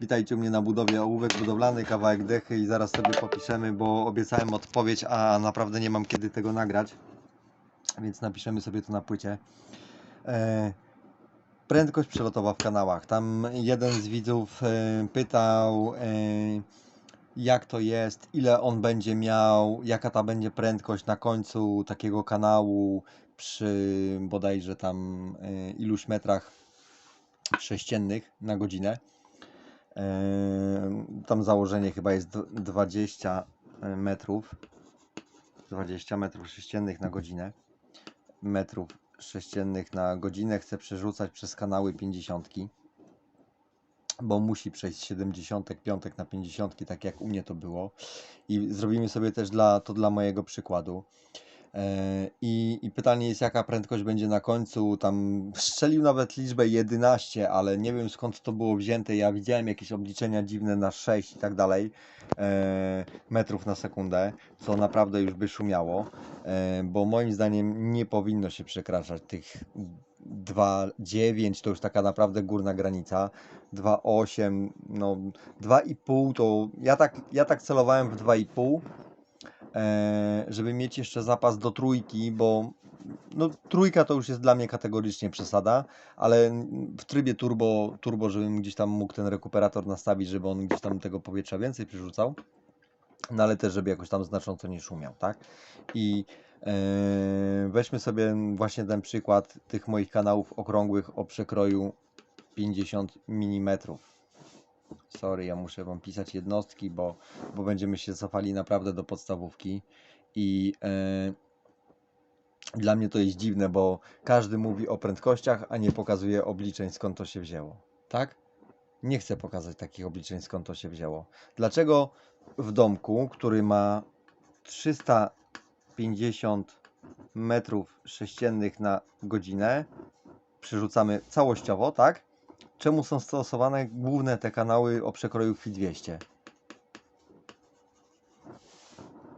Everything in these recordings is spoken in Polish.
Witajcie u mnie na budowie ołówek budowlany, kawałek dechy i zaraz sobie popiszemy, bo obiecałem odpowiedź, a naprawdę nie mam kiedy tego nagrać. Więc napiszemy sobie to na płycie. E, prędkość przelotowa w kanałach. Tam jeden z widzów e, pytał, e, jak to jest, ile on będzie miał, jaka ta będzie prędkość na końcu takiego kanału przy bodajże tam iluś metrach sześciennych na godzinę. Tam założenie chyba jest dw- 20 metrów. 20 metrów sześciennych na godzinę. Metrów sześciennych na godzinę chcę przerzucać przez kanały 50. Bo musi przejść z 75 na 50, tak jak u mnie to było. I zrobimy sobie też dla, to dla mojego przykładu. E, I, I pytanie jest, jaka prędkość będzie na końcu. Tam strzelił nawet liczbę 11, ale nie wiem skąd to było wzięte. Ja widziałem jakieś obliczenia dziwne na 6 i tak dalej e, metrów na sekundę, co naprawdę już by szumiało, e, bo moim zdaniem nie powinno się przekraczać tych 2,9 to już taka naprawdę górna granica. 2,8, no 2,5 to ja tak, ja tak celowałem w 2,5 e, żeby mieć jeszcze zapas do trójki, bo no, trójka to już jest dla mnie kategorycznie przesada, ale w trybie turbo, turbo, żebym gdzieś tam mógł ten rekuperator nastawić, żeby on gdzieś tam tego powietrza więcej przyrzucał, no ale też, żeby jakoś tam znacząco nie szumiał, tak? I e, weźmy sobie właśnie ten przykład tych moich kanałów okrągłych o przekroju 50 mm. Sorry, ja muszę Wam pisać jednostki, bo, bo będziemy się cofali naprawdę do podstawówki i e, dla mnie to jest dziwne, bo każdy mówi o prędkościach, a nie pokazuje obliczeń skąd to się wzięło. Tak? Nie chcę pokazać takich obliczeń skąd to się wzięło. Dlaczego w domku, który ma 350 metrów sześciennych na godzinę, przerzucamy całościowo, tak? Czemu są stosowane główne te kanały o przekroju FI 200?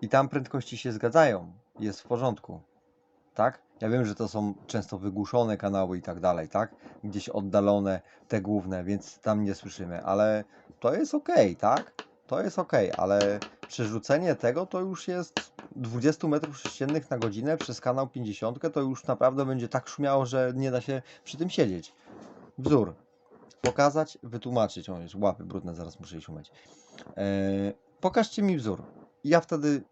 I tam prędkości się zgadzają, jest w porządku, tak? Ja wiem, że to są często wygłuszone kanały i tak dalej, tak? Gdzieś oddalone te główne, więc tam nie słyszymy, ale to jest ok, tak? To jest ok, ale przerzucenie tego to już jest 20 metrów sześciennych na godzinę przez kanał 50, to już naprawdę będzie tak szumiało, że nie da się przy tym siedzieć. Wzór. Pokazać, wytłumaczyć. O, jest łapy brudne, zaraz muszę iść umyć. Eee, pokażcie mi wzór. Ja wtedy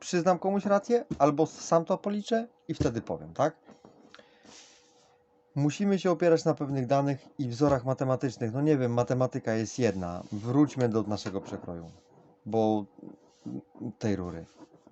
przyznam komuś rację, albo sam to policzę i wtedy powiem, tak? Musimy się opierać na pewnych danych i wzorach matematycznych. No nie wiem, matematyka jest jedna. Wróćmy do naszego przekroju, bo tej rury.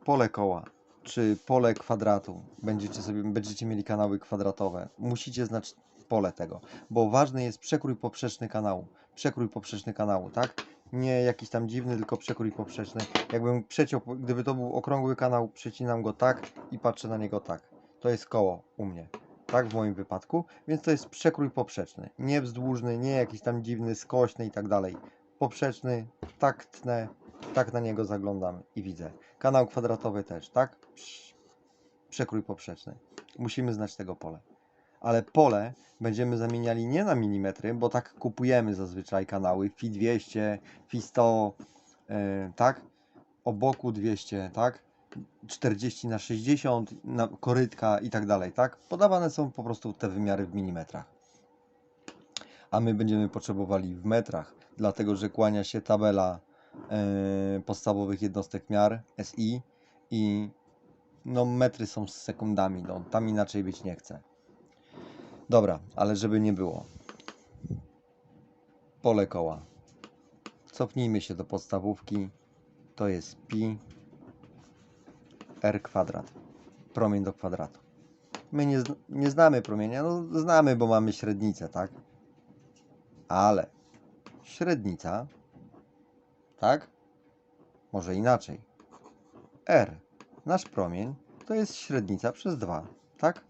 Pole koła czy pole kwadratu. Będziecie sobie będziecie mieli kanały kwadratowe. Musicie znać pole tego, bo ważny jest przekrój poprzeczny kanału. Przekrój poprzeczny kanału, tak? Nie jakiś tam dziwny, tylko przekrój poprzeczny. Jakbym przeciął, gdyby to był okrągły kanał, przecinam go tak i patrzę na niego tak. To jest koło u mnie. Tak w moim wypadku, więc to jest przekrój poprzeczny. Nie wzdłużny, nie jakiś tam dziwny, skośny i tak dalej. Poprzeczny, tak tnę, tak na niego zaglądam i widzę. Kanał kwadratowy też, tak? Psz- Przekrój poprzeczny. Musimy znać tego pole. Ale pole będziemy zamieniali nie na milimetry, bo tak kupujemy zazwyczaj kanały FI 200, FI 100, e, tak? O boku 200, tak? 40 na 60, na korytka i tak dalej, tak? Podawane są po prostu te wymiary w milimetrach. A my będziemy potrzebowali w metrach, dlatego że kłania się tabela e, podstawowych jednostek miar SI i no metry są z sekundami, no tam inaczej być nie chce. Dobra, ale żeby nie było. Pole koła. Cofnijmy się do podstawówki. To jest pi r kwadrat. Promień do kwadratu. My nie, nie znamy promienia, no znamy, bo mamy średnicę, tak? Ale średnica, tak? Może inaczej. R, nasz promień, to jest średnica przez 2, tak?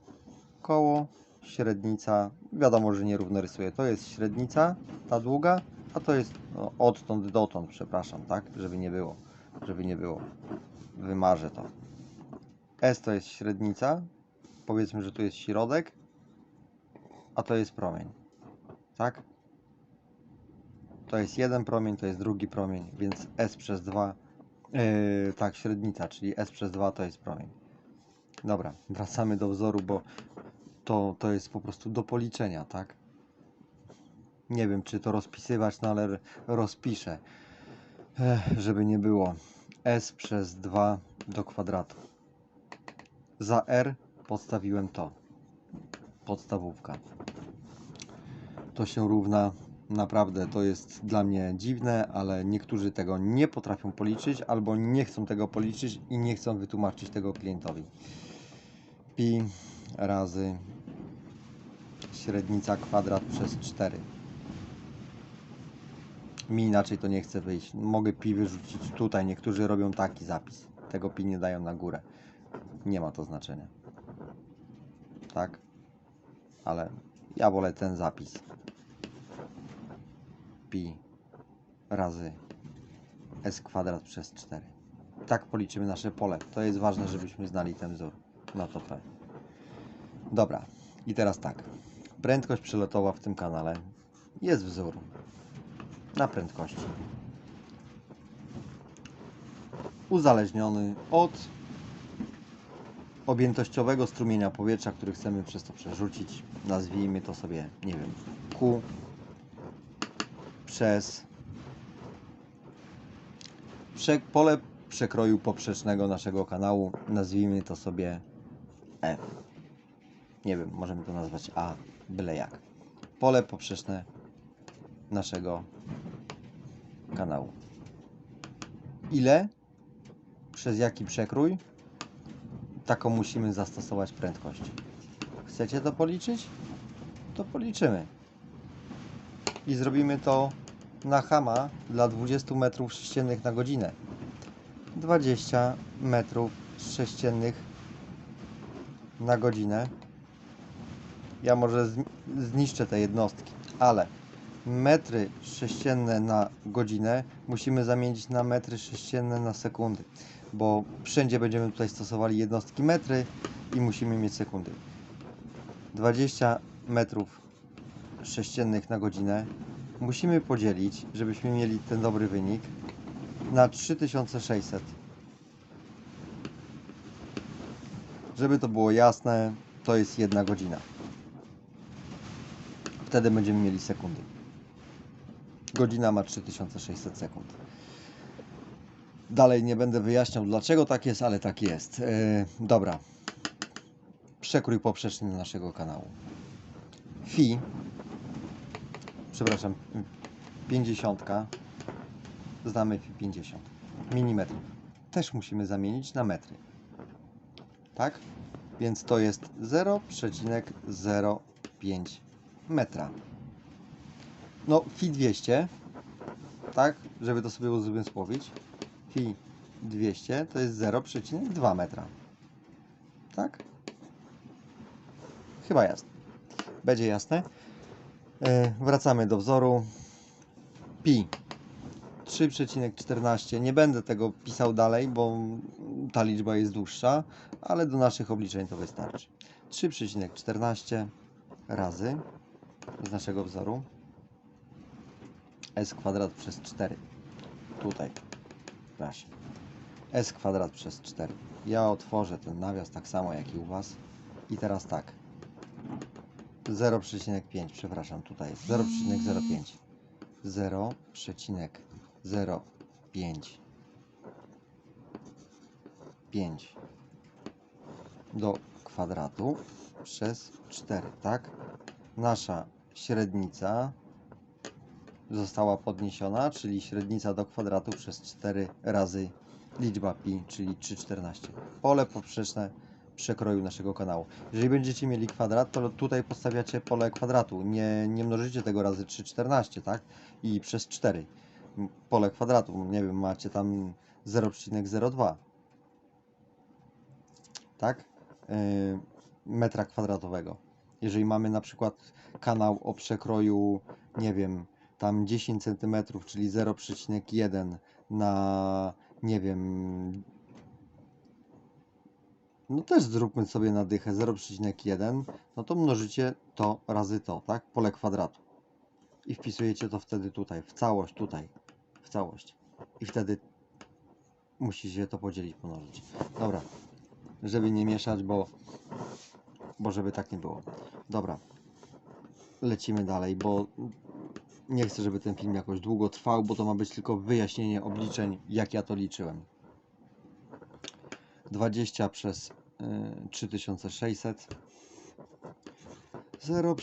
Koło, średnica, wiadomo, że nierówno rysuję. To jest średnica, ta długa, a to jest no, odtąd dotąd, przepraszam, tak? Żeby nie było, żeby nie było. Wymarzę to. S to jest średnica, powiedzmy, że tu jest środek, a to jest promień, tak? To jest jeden promień, to jest drugi promień, więc S przez 2, yy, tak, średnica, czyli S przez 2 to jest promień. Dobra, wracamy do wzoru, bo to, to jest po prostu do policzenia, tak? Nie wiem, czy to rozpisywać, no ale rozpiszę, Ech, żeby nie było. S przez 2 do kwadratu. Za R podstawiłem to. Podstawówka. To się równa, naprawdę to jest dla mnie dziwne, ale niektórzy tego nie potrafią policzyć albo nie chcą tego policzyć i nie chcą wytłumaczyć tego klientowi. Pi razy średnica kwadrat przez 4. Mi inaczej to nie chce wyjść. Mogę pi wyrzucić tutaj. Niektórzy robią taki zapis. Tego pi nie dają na górę. Nie ma to znaczenia. Tak? Ale ja wolę ten zapis. Pi razy s kwadrat przez 4. Tak policzymy nasze pole. To jest ważne, żebyśmy znali ten wzór. No to to. Dobra. I teraz tak. Prędkość przelotowa w tym kanale jest wzór na prędkości. Uzależniony od objętościowego strumienia powietrza, który chcemy przez to przerzucić. Nazwijmy to sobie, nie wiem, Q przez prze, pole przekroju poprzecznego naszego kanału. Nazwijmy to sobie F. Nie wiem, możemy to nazwać A, byle jak. Pole poprzeczne naszego kanału. Ile? Przez jaki przekrój? Taką musimy zastosować prędkość. Chcecie to policzyć? To policzymy. I zrobimy to na hama dla 20 metrów sześciennych na godzinę. 20 metrów sześciennych na godzinę. Ja może zni- zniszczę te jednostki, ale metry sześcienne na godzinę musimy zamienić na metry sześcienne na sekundy, bo wszędzie będziemy tutaj stosowali jednostki metry i musimy mieć sekundy. 20 metrów sześciennych na godzinę musimy podzielić, żebyśmy mieli ten dobry wynik, na 3600. Żeby to było jasne, to jest jedna godzina. Wtedy będziemy mieli sekundy. Godzina ma 3600 sekund. Dalej nie będę wyjaśniał dlaczego tak jest, ale tak jest. E, dobra. Przekrój poprzeczny naszego kanału. Fi. Przepraszam. 50. Znamy fi 50. Milimetrów. Też musimy zamienić na metry. Tak? Więc to jest 0,05 metra. No, Fi 200, tak, żeby to sobie uzmysłowić, Fi 200 to jest 0,2 metra. Tak? Chyba jasne. Będzie jasne. E, wracamy do wzoru. Pi 3,14. Nie będę tego pisał dalej, bo ta liczba jest dłuższa, ale do naszych obliczeń to wystarczy. 3,14 razy z naszego wzoru s kwadrat przez 4. Tutaj. Proszę. s kwadrat przez 4. Ja otworzę ten nawias tak samo jak i u Was. I teraz tak. 0,5, przepraszam, tutaj jest 0,05. 0,05 5 do kwadratu przez 4, tak? Nasza średnica została podniesiona, czyli średnica do kwadratu przez 4 razy liczba pi, czyli 3,14. Pole poprzeczne przekroju naszego kanału. Jeżeli będziecie mieli kwadrat, to tutaj podstawiacie pole kwadratu. Nie, nie mnożycie tego razy 3,14, tak? I przez 4. M, Pole kwadratu, nie wiem, macie tam 0,02. Tak? Yy, metra kwadratowego. Jeżeli mamy na przykład kanał o przekroju, nie wiem, tam 10 cm, czyli 0,1 na, nie wiem, no też zróbmy sobie na dychę 0,1, no to mnożycie to razy to, tak? Pole kwadratu. i wpisujecie to wtedy tutaj, w całość tutaj, w całość. I wtedy musicie to podzielić, pomnożyć. Dobra, żeby nie mieszać, bo, bo żeby tak nie było. Dobra, lecimy dalej, bo nie chcę, żeby ten film jakoś długo trwał, bo to ma być tylko wyjaśnienie obliczeń, jak ja to liczyłem. 20 przez y, 3600 0,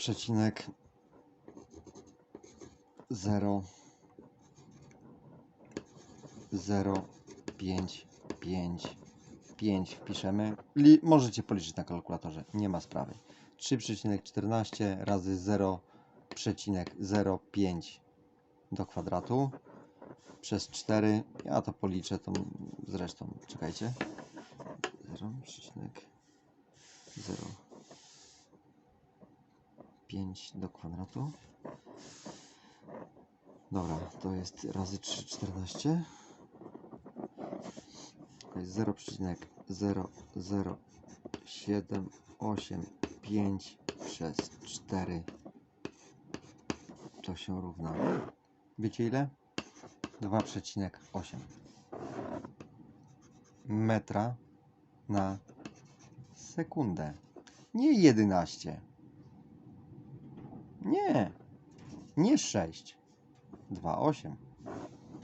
0 0 5 5 5 wpiszemy. Li możecie policzyć na kalkulatorze, nie ma sprawy. 3,14 razy 0,05 do kwadratu przez 4. Ja to policzę, to zresztą czekajcie. 0,05 do kwadratu. Dobra, to jest razy 3,14. To jest 0,00785 przez 4. To się równa. Wiecie ile? 2,8 metra na sekundę. Nie 11. Nie. Nie 6. 2,8.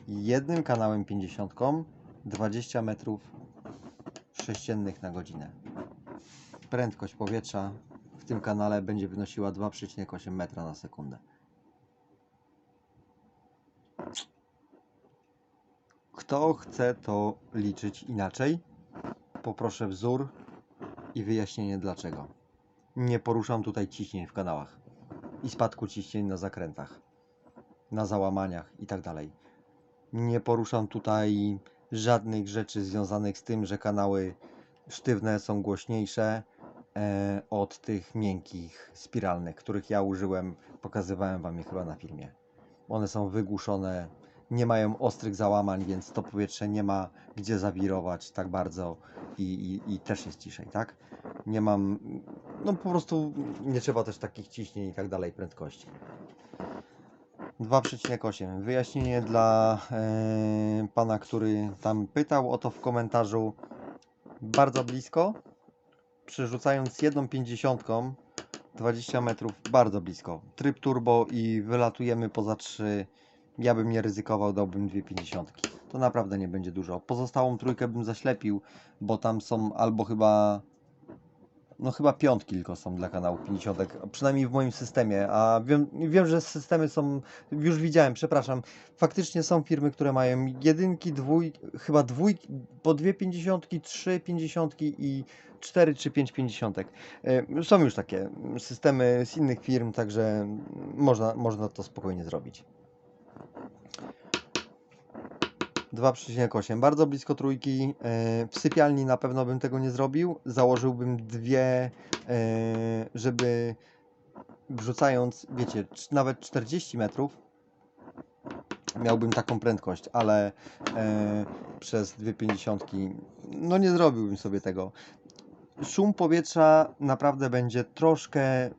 Jednym kanałem 50 20 metrów sześciennych na godzinę. Prędkość powietrza w tym kanale będzie wynosiła 2,8 metra na sekundę. Kto chce to liczyć inaczej? Poproszę wzór i wyjaśnienie dlaczego. Nie poruszam tutaj ciśnień w kanałach i spadku ciśnień na zakrętach, na załamaniach itd. Nie poruszam tutaj żadnych rzeczy związanych z tym, że kanały sztywne są głośniejsze e, od tych miękkich, spiralnych, których ja użyłem, pokazywałem Wam je chyba na filmie. One są wygłuszone, nie mają ostrych załamań, więc to powietrze nie ma gdzie zawirować tak bardzo i, i, i też jest ciszej, tak? Nie mam, no po prostu nie trzeba też takich ciśnień i tak dalej, prędkości. 2,8. Wyjaśnienie dla e, pana, który tam pytał o to w komentarzu. Bardzo blisko. Przerzucając jedną pięćdziesiątką 20 metrów, bardzo blisko. Tryb turbo i wylatujemy poza 3. Ja bym nie ryzykował, dałbym dwie pięćdziesiątki. To naprawdę nie będzie dużo. Pozostałą trójkę bym zaślepił, bo tam są albo chyba no chyba piątki tylko są dla kanału 50, przynajmniej w moim systemie, a wiem, wiem, że systemy są, już widziałem, przepraszam, faktycznie są firmy, które mają jedynki, dwój, chyba dwójki, po dwie pięćdziesiątki, trzy pięćdziesiątki i cztery czy pięć pięćdziesiątek. E, Są już takie systemy z innych firm, także można, można to spokojnie zrobić. 2,8. Bardzo blisko trójki. E, W sypialni na pewno bym tego nie zrobił. Założyłbym dwie, e, żeby wrzucając, wiecie, nawet 40 metrów miałbym taką prędkość, ale e, przez dwie pięćdziesiątki no nie zrobiłbym sobie tego. Szum powietrza naprawdę będzie troszkę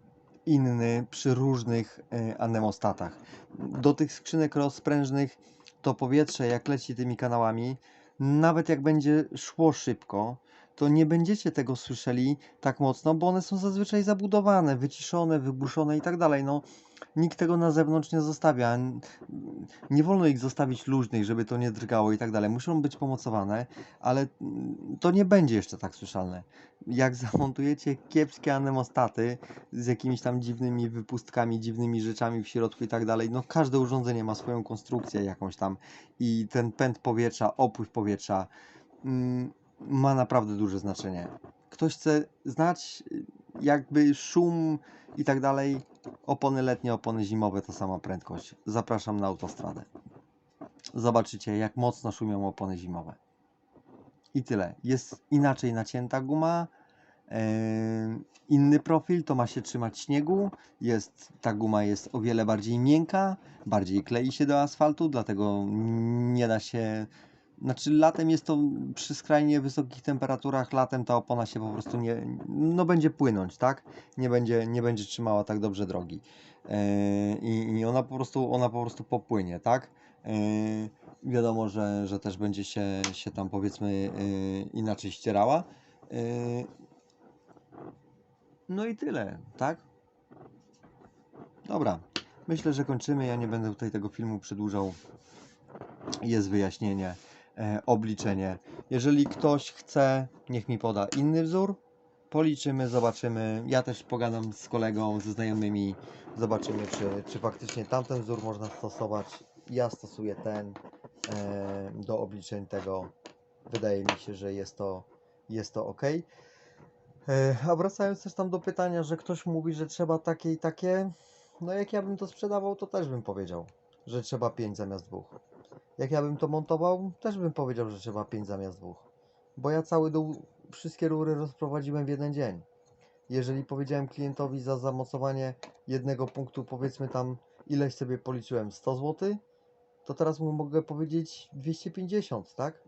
inny przy różnych anemostatach. Do tych skrzynek rozprężnych to powietrze, jak leci tymi kanałami, nawet jak będzie szło szybko, to nie będziecie tego słyszeli tak mocno, bo one są zazwyczaj zabudowane, wyciszone, wygłuszone i tak dalej. No, nikt tego na zewnątrz nie zostawia. Nie wolno ich zostawić luźnych, żeby to nie drgało i tak dalej. Muszą być pomocowane, ale mm, to nie będzie jeszcze tak słyszalne. Jak zamontujecie kiepskie anemostaty z jakimiś tam dziwnymi wypustkami, dziwnymi rzeczami w środku i tak dalej, no każde urządzenie ma swoją konstrukcję jakąś tam i ten pęd powietrza, opływ powietrza mm, ma naprawdę duże znaczenie. Ktoś chce znać jakby szum i tak dalej, opony letnie, opony zimowe to sama prędkość. Zapraszam na autostradę. Zobaczycie jak mocno szumią opony zimowe. I tyle. Jest inaczej nacięta guma, e, inny profil, to ma się trzymać śniegu. Jest, ta guma jest o wiele bardziej miękka, bardziej klei się do asfaltu, dlatego nie da się Znaczy latem jest to przy skrajnie wysokich temperaturach, latem ta opona się po prostu nie, no będzie płynąć, tak? Nie będzie, nie będzie trzymała tak dobrze drogi. Yy, I, I ona po prostu, ona po prostu popłynie, tak? Yy, wiadomo, że, że też będzie się, się tam powiedzmy yy, inaczej ścierała. No i tyle, tak? Dobra, myślę, że kończymy. Ja nie będę tutaj tego filmu przedłużał. Jest wyjaśnienie, e, obliczenie. Jeżeli ktoś chce, niech mi poda inny wzór. Policzymy, zobaczymy. Ja też pogadam z kolegą, ze znajomymi. Zobaczymy, czy, czy faktycznie tamten wzór można stosować. Ja stosuję ten e, do obliczeń tego. Wydaje mi się, że jest to, jest to ok. E, A wracając też tam do pytania, że ktoś mówi, że trzeba takie i takie. No jak ja bym to sprzedawał, to też bym powiedział, że trzeba 5 zamiast 2. Jak ja bym to montował, też bym powiedział, że trzeba 5 zamiast 2. Bo ja cały dół, wszystkie rury rozprowadziłem w jeden dzień. Jeżeli powiedziałem klientowi za zamocowanie jednego punktu, powiedzmy tam ileś sobie policzyłem 100 zł, to teraz mu mogę powiedzieć 250, tak?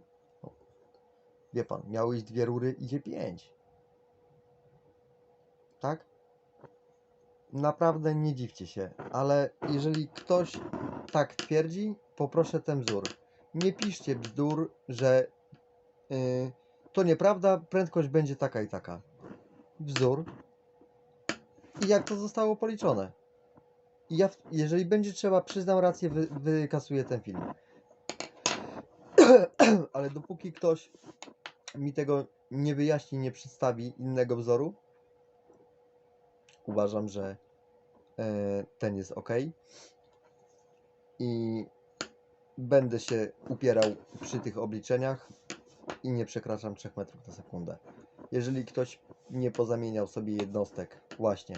Wie pan, miały iść dwie rury, idzie 5. Tak? Naprawdę nie dziwcie się, ale jeżeli ktoś tak twierdzi, poproszę ten wzór. Nie piszcie bzdur, że yy, to nieprawda, prędkość będzie taka i taka. Wzór. I jak to zostało policzone. I ja, jeżeli będzie trzeba, przyznam rację, wy, wykasuję ten film. ale dopóki ktoś mi tego nie wyjaśni, nie przedstawi innego wzoru, uważam, że e, ten jest ok. I będę się upierał przy tych obliczeniach i nie przekraczam 3 metrów na sekundę. Jeżeli ktoś nie pozamieniał sobie jednostek właśnie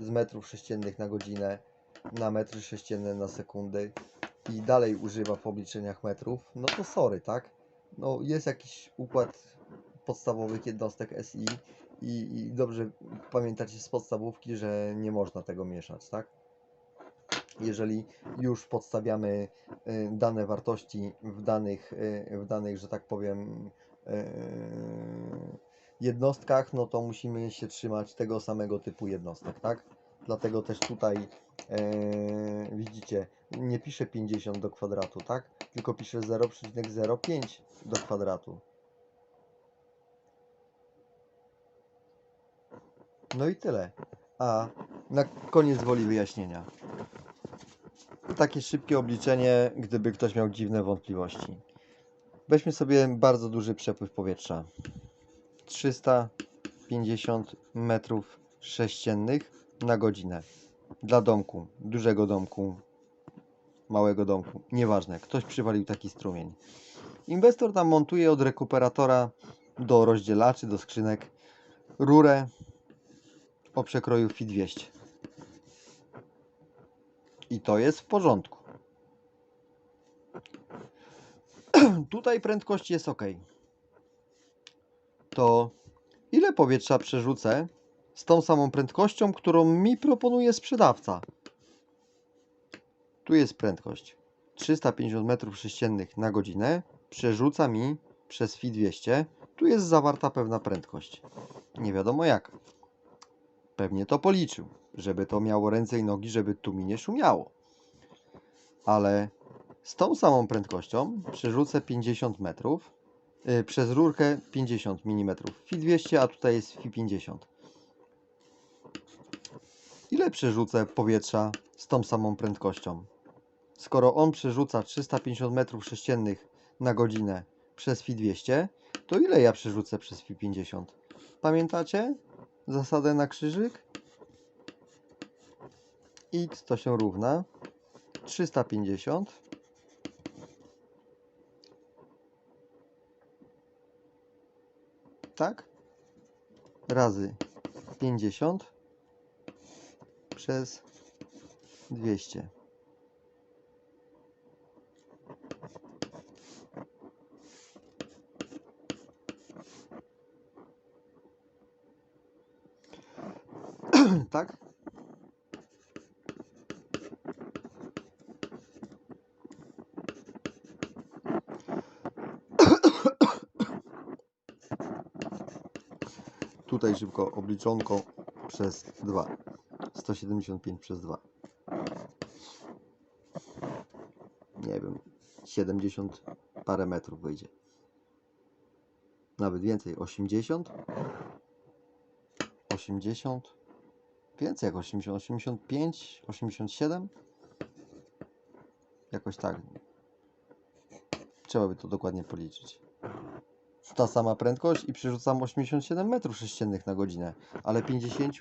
z metrów sześciennych na godzinę na metry sześcienne na sekundy i dalej używa w obliczeniach metrów, no to sorry, tak? No jest jakiś układ podstawowych jednostek SI i, i dobrze pamiętacie z podstawówki, że nie można tego mieszać, tak? Jeżeli już podstawiamy y, dane wartości w danych, y, w danych, że tak powiem, y, jednostkach, no to musimy się trzymać tego samego typu jednostek, tak? Dlatego też tutaj widzicie, nie piszę 50 do kwadratu, tak? Tylko piszę 0,05 do kwadratu. No i tyle. A na koniec woli wyjaśnienia. Takie szybkie obliczenie, gdyby ktoś miał dziwne wątpliwości. Weźmy sobie bardzo duży przepływ powietrza. 350 metrów sześciennych na godzinę. Dla domku, dużego domku, małego domku, nieważne. Ktoś przywalił taki strumień. Inwestor tam montuje od rekuperatora do rozdzielaczy, do skrzynek rurę o przekroju FI 200. I to jest w porządku. Tutaj prędkość jest ok. To ile powietrza przerzucę z tą samą prędkością, którą mi proponuje sprzedawca? Tu jest prędkość 350 m3 na godzinę. Przerzuca mi przez FI 200. Tu jest zawarta pewna prędkość. Nie wiadomo jak. Pewnie to policzył, żeby to miało ręce i nogi, żeby tu mi nie szumiało. Ale z tą samą prędkością przerzucę 50 metrów y, przez rurkę 50 mm. FI 200, a tutaj jest FI 50. Ile przerzucę powietrza z tą samą prędkością? Skoro on przerzuca 350 metrów sześciennych na godzinę przez FI 200, to ile ja przerzucę przez FI 50? Pamiętacie zasadę na krzyżyk? X to się równa 350 tak? Razy 50 przez 200. tak? Tutaj szybko obliczonko przez 2. 175 przez 2. Nie wiem, 70 parę metrów wyjdzie. Nawet więcej, 80? 80? Więcej jak 80, 85, 87? Jakoś tak. Trzeba by to dokładnie policzyć. Ta sama prędkość i przerzucam 87 metrów sześciennych na godzinę. Ale 50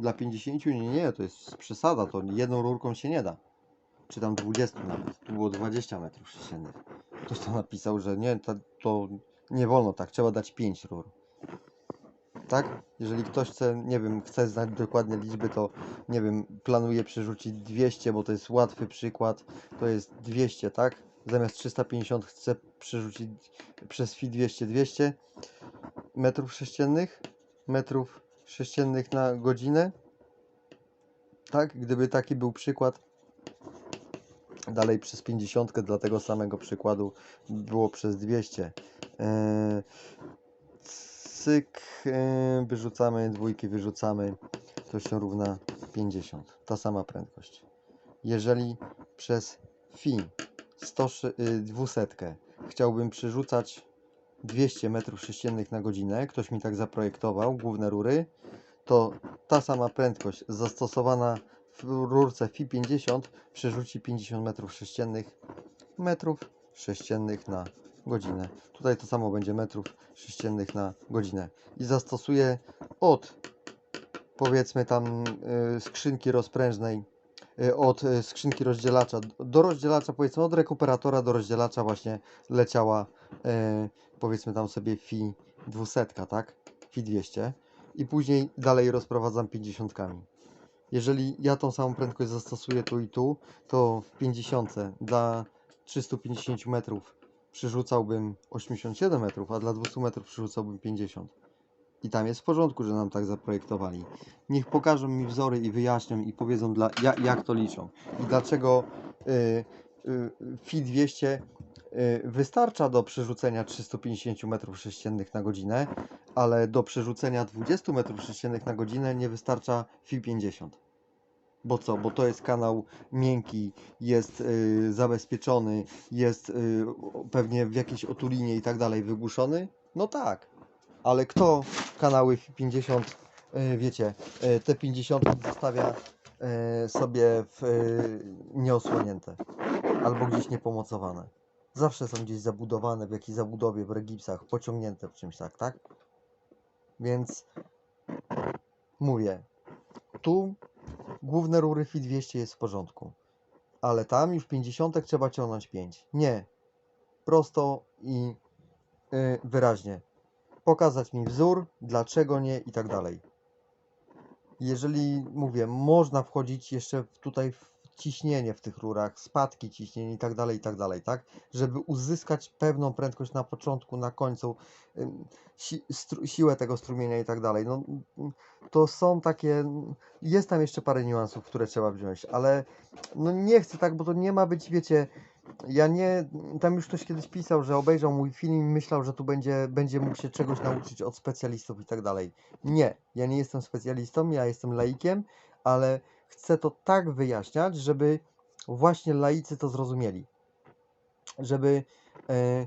dla 50 nie, nie, to jest przesada. To jedną rurką się nie da. Czy tam 20 nawet. Tu było 20 metrów sześciennych. Ktoś tam napisał, że nie, to, to nie wolno tak, trzeba dać 5 rur. Tak? Jeżeli ktoś chce, nie wiem, chce znać dokładnie liczby, to nie wiem, planuje przerzucić 200, bo to jest łatwy przykład. To jest 200, tak? Zamiast 350 chcę przerzucić przez fi 200 200 metrów sześciennych, metrów sześciennych na godzinę. Tak? Gdyby taki był przykład, dalej przez 50 dla tego samego przykładu było przez 200. Eee, cyk, eee, wyrzucamy, dwójki wyrzucamy, to się równa 50. Ta sama prędkość. Jeżeli przez fi 100, y, 200 chciałbym przerzucać 200 metrów sześciennych na godzinę, ktoś mi tak zaprojektował, główne rury, to ta sama prędkość zastosowana w rurce FI 50 przerzuci 50 metrów sześciennych metrów sześciennych na godzinę. Tutaj to samo będzie metrów sześciennych na godzinę. I zastosuję od powiedzmy tam y, skrzynki rozprężnej y, od y, skrzynki rozdzielacza do rozdzielacza, powiedzmy od rekuperatora do rozdzielacza właśnie leciała y, powiedzmy tam sobie FI 200, tak? FI 200 i później dalej rozprowadzam 50. Jeżeli ja tą samą prędkość zastosuję tu i tu, to w 50 dla 350 metrów przyrzucałbym 87 metrów, a dla 200 metrów przyrzucałbym 50. I tam jest w porządku, że nam tak zaprojektowali. Niech pokażą mi wzory i wyjaśnią i powiedzą, dla, ja, jak to liczą. I dlaczego y, y, FI 200 y, wystarcza do przerzucenia 350 metrów sześciennych na godzinę, ale do przerzucenia 20 metrów sześciennych na godzinę nie wystarcza FI 50. Bo co? Bo to jest kanał miękki, jest y, zabezpieczony, jest y, pewnie w jakiejś otulinie i tak dalej wygłuszony? No tak. Ale kto kanały FI 50, y, wiecie, y, te 50 zostawia y, sobie w, nieosłonięte albo gdzieś niepomocowane? Zawsze są gdzieś zabudowane w jakiejś zabudowie, w regipsach, pociągnięte w czymś tak, tak? Więc mówię, tu główne rury FI 200 jest w porządku, ale tam już 50 trzeba ciągnąć 5. Nie. Prosto i y, wyraźnie. Pokazać mi wzór, dlaczego nie i tak dalej. Jeżeli mówię, można wchodzić jeszcze tutaj w ciśnienie w tych rurach, spadki ciśnień i tak dalej, i tak dalej, tak? Żeby uzyskać pewną prędkość na początku, na końcu, si siłę tego strumienia i tak dalej. No, to są takie, jest tam jeszcze parę niuansów, które trzeba wziąć, ale no nie chcę tak, bo to nie ma być, wiecie, ja nie, tam już ktoś kiedyś pisał, że obejrzał mój film i myślał, że tu będzie, będzie mógł się czegoś nauczyć od specjalistów i tak dalej. Nie, ja nie jestem specjalistą, ja jestem laikiem, ale chcę to tak wyjaśniać, żeby właśnie laicy to zrozumieli. Żeby e,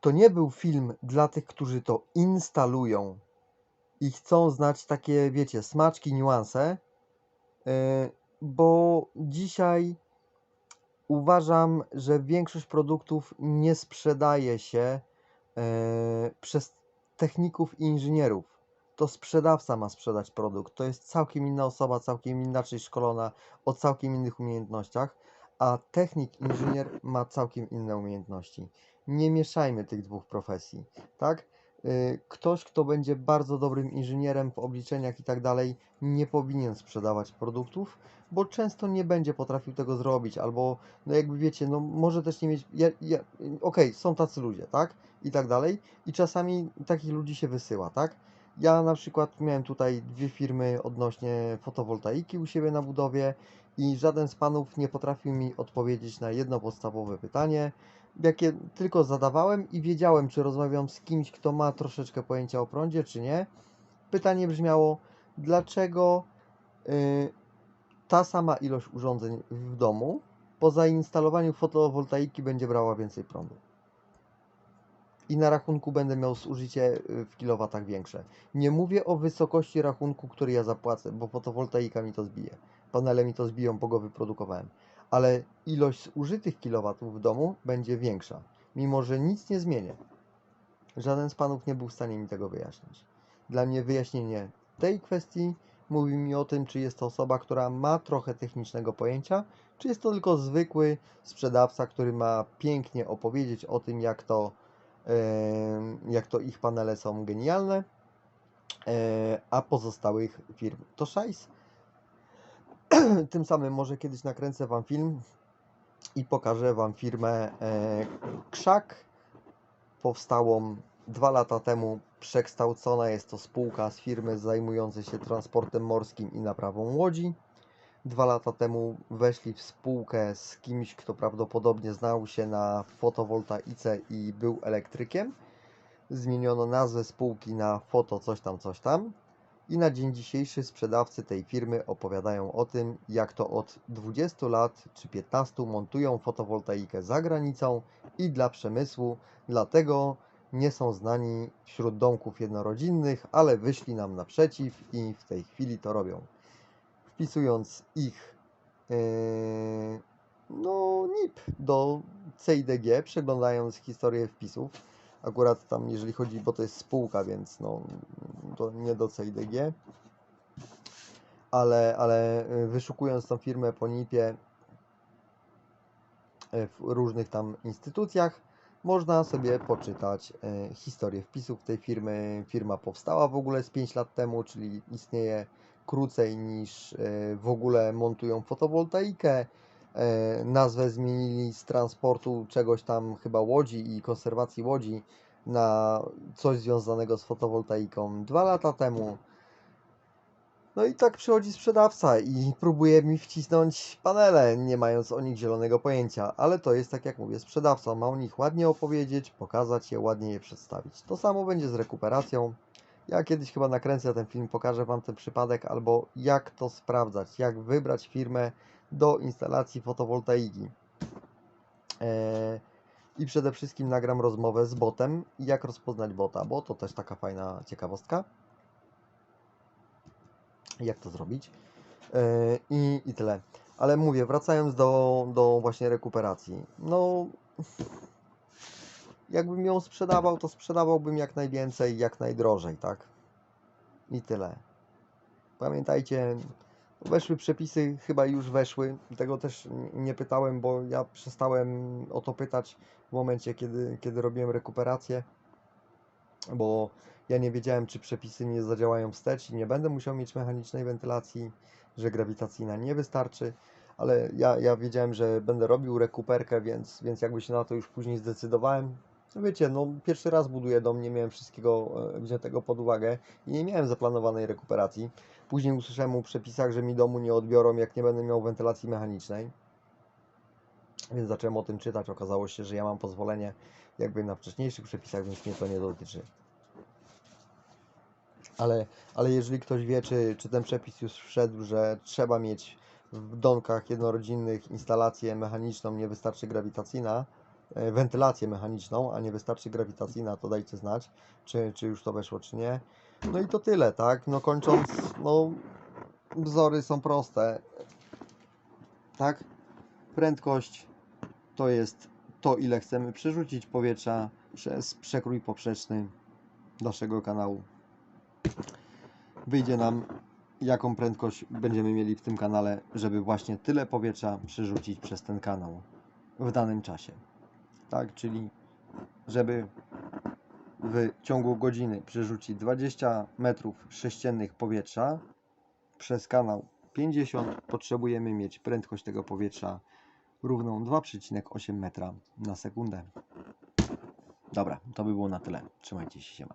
to nie był film dla tych, którzy to instalują i chcą znać takie, wiecie, smaczki, niuanse, e, bo dzisiaj uważam, że większość produktów nie sprzedaje się e, przez techników i inżynierów. To sprzedawca ma sprzedać produkt. To jest całkiem inna osoba, całkiem inaczej szkolona, o całkiem innych umiejętnościach, a technik, inżynier ma całkiem inne umiejętności. Nie mieszajmy tych dwóch profesji, tak? Y, Ktoś, kto będzie bardzo dobrym inżynierem w obliczeniach i tak dalej, nie powinien sprzedawać produktów, bo często nie będzie potrafił tego zrobić, albo, no jakby wiecie, no może też nie mieć. Ja, ja, Okej, są tacy ludzie, tak? I tak dalej. I czasami takich ludzi się wysyła, tak? Ja na przykład miałem tutaj dwie firmy odnośnie fotowoltaiki u siebie na budowie i żaden z panów nie potrafił mi odpowiedzieć na jedno podstawowe pytanie, jakie tylko zadawałem i wiedziałem, czy rozmawiam z kimś, kto ma troszeczkę pojęcia o prądzie, czy nie. pytanie brzmiało, dlaczego y, ta sama ilość urządzeń w domu po zainstalowaniu fotowoltaiki będzie brała więcej prądu. I na rachunku będę miał zużycie y, w kilowatach większe. Nie mówię o wysokości rachunku, który ja zapłacę, bo fotowoltaika mi to zbije. Panele mi to zbiją, bo go wyprodukowałem. Ale ilość zużytych kilowatów w domu będzie większa, mimo że nic nie zmienię. Żaden z panów nie był w stanie mi tego wyjaśnić. Dla mnie wyjaśnienie tej kwestii mówi mi o tym, czy jest to osoba, która ma trochę technicznego pojęcia, czy jest to tylko zwykły sprzedawca, który ma pięknie opowiedzieć o tym, jak to, jak to ich panele są genialne, e, a pozostałych firm to szajs. Tym samym może kiedyś nakręcę Wam film i pokażę Wam firmę e, Krzak, powstałą dwa lata temu. Przekształcona jest to spółka z firmy zajmującej się transportem morskim i naprawą łodzi. Dwa lata temu weszli w spółkę z kimś, kto prawdopodobnie znał się na fotowoltaice i był elektrykiem. Zmieniono nazwę spółki na Foto coś tam, coś tam. I na dzień dzisiejszy sprzedawcy tej firmy opowiadają o tym, jak to od 20 lat czy 15 montują fotowoltaikę za granicą i dla przemysłu, dlatego nie są znani wśród domków jednorodzinnych, ale wyszli nam naprzeciw i w tej chwili to robią. Wpisując ich yy, no, NIP do CIDG, przeglądając historię wpisów, akurat tam jeżeli chodzi, bo to jest spółka, więc no, to nie do CIDG, ale, ale y, wyszukując tą firmę po NIP-ie y, w różnych tam instytucjach, można sobie poczytać y, historię wpisów tej firmy. Firma powstała w ogóle z 5 lat temu, czyli istnieje krócej niż w ogóle montują fotowoltaikę. E, Nazwę zmienili z transportu czegoś tam, chyba łodzi i konserwacji łodzi, na coś związanego z fotowoltaiką dwa lata temu. No i tak przychodzi sprzedawca i próbuje mi wcisnąć panele, nie mając o nich zielonego pojęcia, ale to jest tak jak mówię, sprzedawca ma o nich ładnie opowiedzieć, pokazać je, ładnie je przedstawić. To samo będzie z rekuperacją. Ja kiedyś chyba nakręcę ten film, pokażę Wam ten przypadek, albo jak to sprawdzać, jak wybrać firmę do instalacji fotowoltaiki. Eee, I przede wszystkim nagram rozmowę z botem, jak rozpoznać bota, bo to też taka fajna ciekawostka. Jak to zrobić. Eee, I, I tyle. Ale mówię, wracając do, do właśnie rekuperacji. No, jakbym ją sprzedawał, to sprzedawałbym jak najwięcej, jak najdrożej, tak? I tyle. Pamiętajcie, weszły przepisy, chyba już weszły. Tego też nie pytałem, bo ja przestałem o to pytać w momencie, kiedy, kiedy robiłem rekuperację, bo ja nie wiedziałem, czy przepisy nie zadziałają wstecz i nie będę musiał mieć mechanicznej wentylacji, że grawitacyjna nie wystarczy. Ale ja, ja wiedziałem, że będę robił rekuperkę, więc, więc jakby się na to już później zdecydowałem. No wiecie, no pierwszy raz buduję dom, nie miałem wszystkiego e, wziętego pod uwagę i nie miałem zaplanowanej rekuperacji. Później usłyszałem o przepisach, że mi domu nie odbiorą, jak nie będę miał wentylacji mechanicznej. Więc zacząłem o tym czytać. Okazało się, że ja mam pozwolenie jakby na wcześniejszych przepisach, więc mnie to nie dotyczy. Ale, ale jeżeli ktoś wie, czy, czy ten przepis już wszedł, że trzeba mieć w domkach jednorodzinnych instalację mechaniczną, nie wystarczy grawitacyjna, e, wentylację mechaniczną, a nie wystarczy grawitacyjna, to dajcie znać, czy, czy już to weszło, czy nie. No i to tyle, tak? No kończąc, no wzory są proste. Tak? Prędkość to jest to, ile chcemy przerzucić powietrza przez przekrój poprzeczny naszego kanału. Wyjdzie nam, jaką prędkość będziemy mieli w tym kanale, żeby właśnie tyle powietrza przerzucić przez ten kanał w danym czasie. Tak, czyli żeby w ciągu godziny przerzucić 20 metrów sześciennych powietrza przez kanał 50 potrzebujemy mieć prędkość tego powietrza równą 2,8 metra na sekundę. Dobra, to by było na tyle. Trzymajcie się, siema.